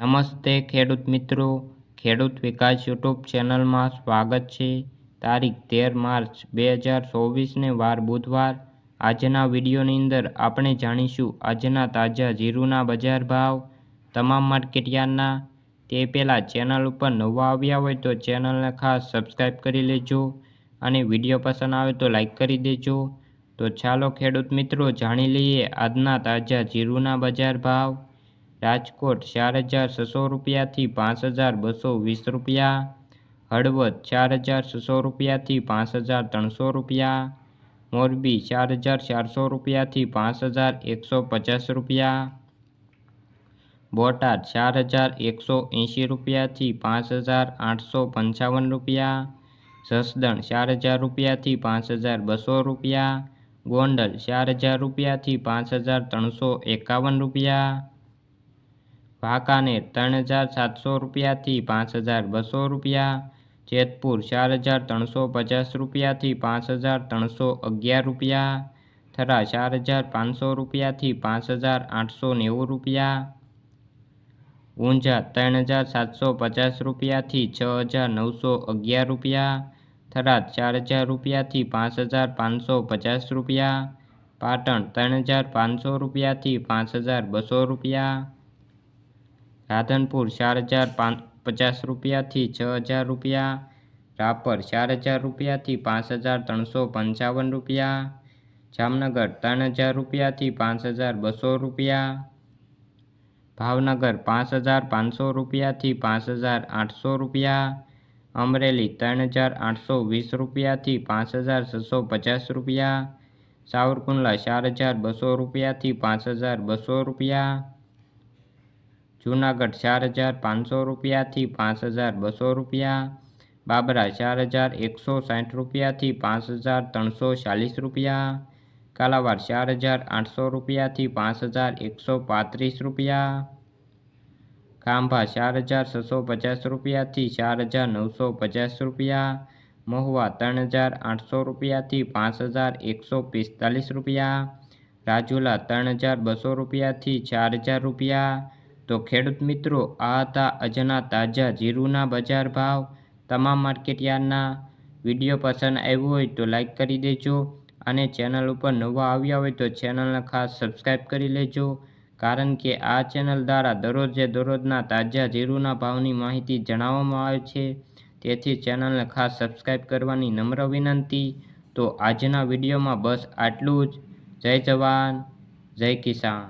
નમસ્તે ખેડૂત મિત્રો. ખેડૂત વિકાસ યુટ્યુબ ચેનલમાં સ્વાગત છે. તારીખ તેર માર્ચ બે હજાર ચોવીસને વાર બુધવાર. આજના વિડીયોની અંદર આપણે જાણીશું આજના તાજા જીરુના બજાર ભાવ, તમામ માર્કેટયાર્ડના તે પહેલાં ચેનલ ઉપર નવા આવ્યા હોય તો ચેનલને ખાસ સબસ્ક્રાઈબ કરી લેજો અને વીડિયો પસંદ આવે તો લાઈક કરી દેજો. તો ચાલો ખેડૂત મિત્રો, જાણી લઈએ આજના તાજા જીરુના બજાર ભાવ. રાજકોટ ચાર હજાર છસો રૂપિયાથી પાંચ હજાર બસો વીસ રૂપિયા હળવદ ચાર હજાર છસો રૂપિયાથી પાંચ હજાર ત્રણસો રૂપિયા મોરબી ચાર હજાર ચારસો રૂપિયાથી પાંચ હજાર એકસો પચાસ રૂપિયા બોટાદ ચાર હજાર એકસો એંશી રૂપિયાથી પાંચ હજાર આઠસો પંચાવન રૂપિયા જસદણ ચાર હજાર રૂપિયાથી પાંચ હજાર બસો રૂપિયા ગોંડલ ચાર હજાર રૂપિયાથી પાંચ હજાર ત્રણસો એકાવન રૂપિયા વાંકાનેર ત્રણ હજાર સાતસો રૂપિયાથી પાંચ હજાર બસો રૂપિયા જેતપુર ચાર હજાર ત્રણસો પચાસ રૂપિયાથી પાંચ હજાર ત્રણસો અગિયાર રૂપિયા થરા ચાર હજાર પાંચસો રૂપિયાથી પાંચ હજાર આઠસો નેવું રૂપિયા ઊંઝા ત્રણ હજાર સાતસો પચાસ રૂપિયાથી છ હજાર નવસો અગિયાર રૂપિયા થરાદ ચાર હજાર રૂપિયાથી પાંચ હજાર પાંચસો પચાસ રૂપિયા પાટણ ત્રણ હજાર પાંચસો રૂપિયાથી પાંચ હજાર બસો રૂપિયા રાધનપુર ચાર હજાર પચાસ રૂપિયાથી છ હજાર રૂપિયા રાપર ચાર હજાર રૂપિયાથી પાંચ હજાર ત્રણસો પંચાવન રૂપિયા જામનગર ત્રણ હજાર રૂપિયાથી પાંચ હજાર બસો રૂપિયા ભાવનગર પાંચ હજાર પાંચસો રૂપિયાથી પાંચ હજાર આઠસો રૂપિયા અમરેલી ત્રણ હજાર આઠસો વીસ રૂપિયાથી પાંચ હજાર છસો પચાસ રૂપિયા સાવરકુંડલા ચાર હજાર બસો રૂપિયાથી પાંચ હજાર બસો રૂપિયા જૂનાગઢ ચાર હજાર પાંચસો રૂપિયાથી પાંચ હજાર બસો રૂપિયા બાબરા ચાર હજાર એકસો સાઠ રૂપિયાથી પાંચ હજાર ત્રણસો ચાલીસ રૂપિયા કાલાવાડ ચાર હજાર આઠસો રૂપિયાથી પાંચ હજાર એકસો પાંત્રીસ રૂપિયા ખાંભા ચાર હજાર છસો પચાસ રૂપિયાથી ચાર હજાર નવસો પચાસ રૂપિયા મહુવા ત્રણ હજાર આઠસો રૂપિયાથી પાંચ હજાર એકસો પિસ્તાલીસ રૂપિયા રાજુલા ત્રણ હજાર બસો રૂપિયાથી ચાર હજાર રૂપિયા તો ખેડૂત મિત્રો, આ હતા અજના તાજા જીરુના બજાર ભાવ. તમામ માર્કેટયાર્ડના વીડિયો પસંદ આવ્યો હોય તો લાઈક કરી દેજો અને ચેનલ ઉપર નવા આવ્યા હોય તો ચેનલને ખાસ સબસ્ક્રાઈબ કરી લેજો. કારણ કે આ ચેનલ દ્વારા દરરોજે દરરોજના તાજા જીરુના ભાવની માહિતી જણાવવામાં આવે છે. તેથી ચેનલને ખાસ સબસ્ક્રાઈબ કરવાની નમ્ર વિનંતી. તો આજના વિડીયોમાં બસ આટલું જ. જય જવાન, જય કિસાન.